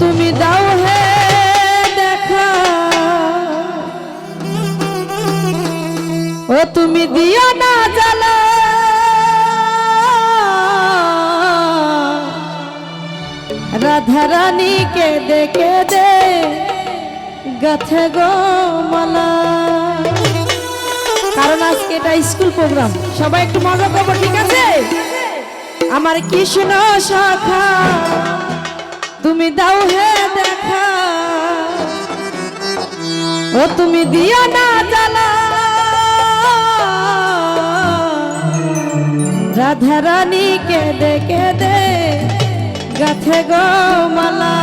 তুমি দাও হে দেখা। ও তুমি দিয়া না জ্বালা। রাধা রানীকে দেখে দে গাথে গো মালা। কারণ আজকে এটা স্কুল প্রোগ্রাম। সবাই একটু মজা করব, ঠিক আছে? আমার কৃষ্ণ শাখা। দাও হে দেখা। ও তুমি দিও না জানা। রাধারানীকে দেখে দে গাথে গো মালা।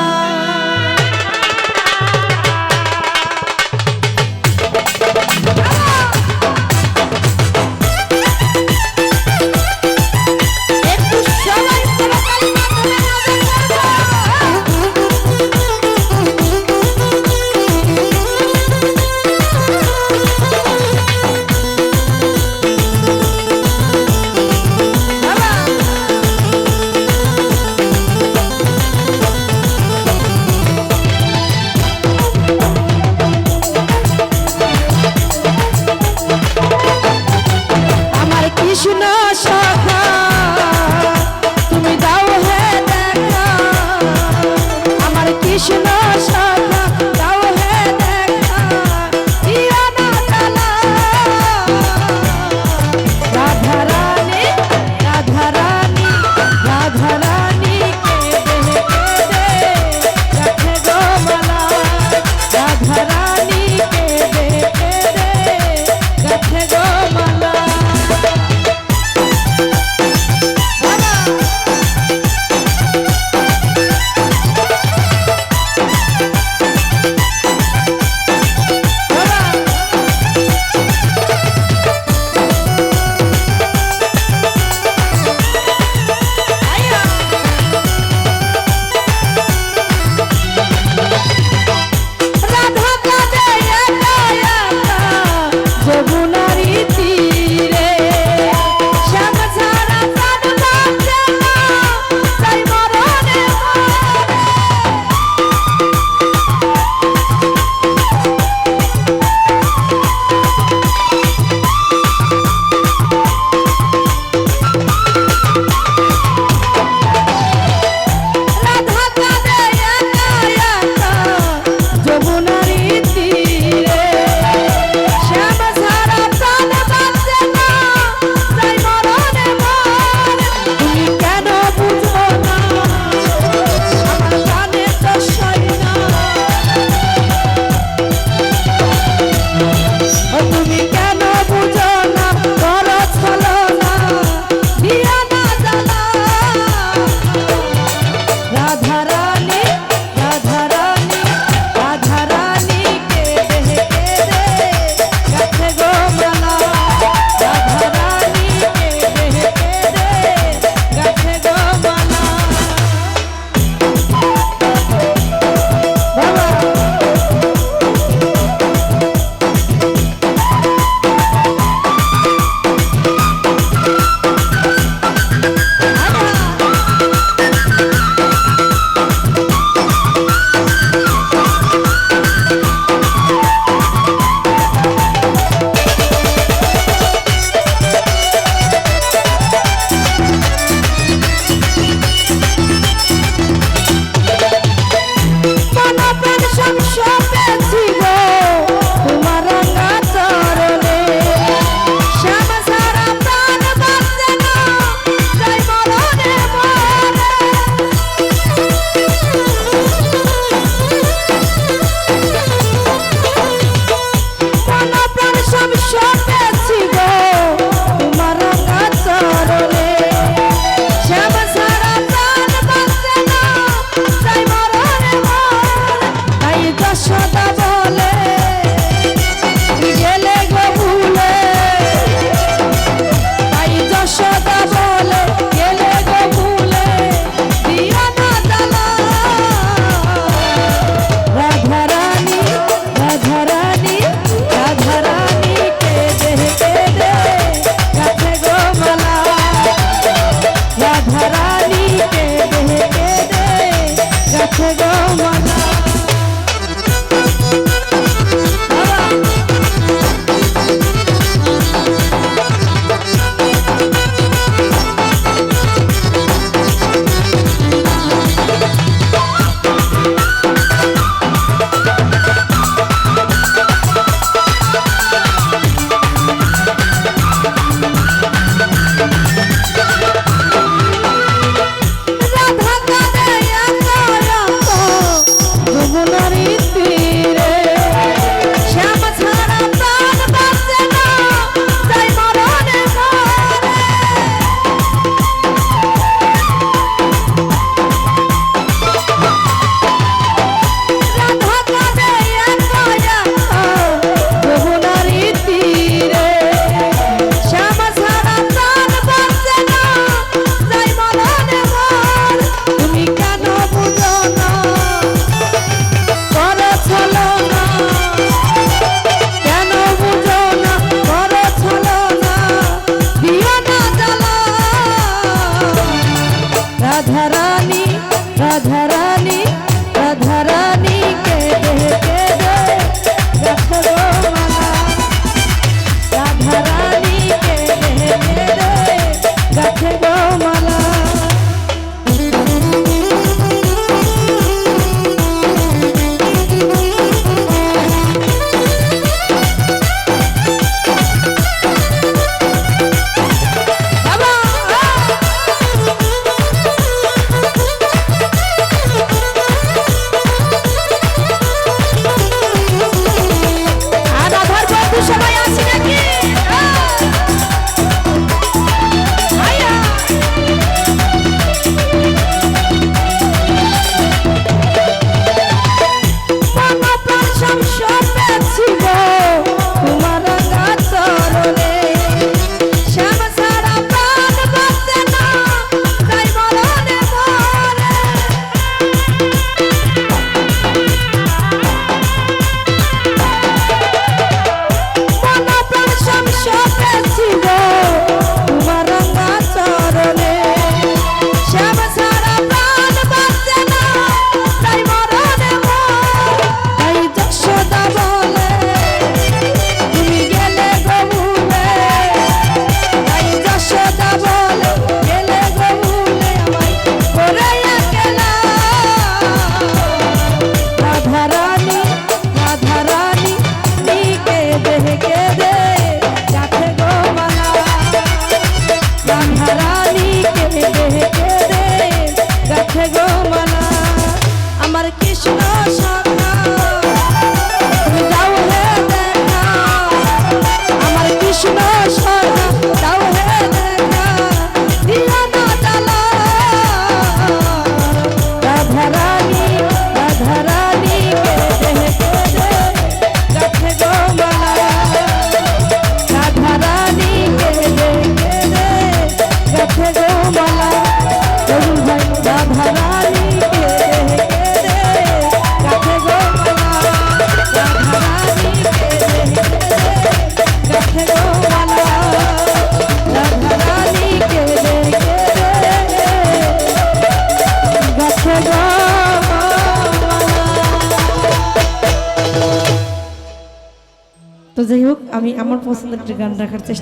আমি আমার পছন্দের একটি গান রাখার চেষ্টা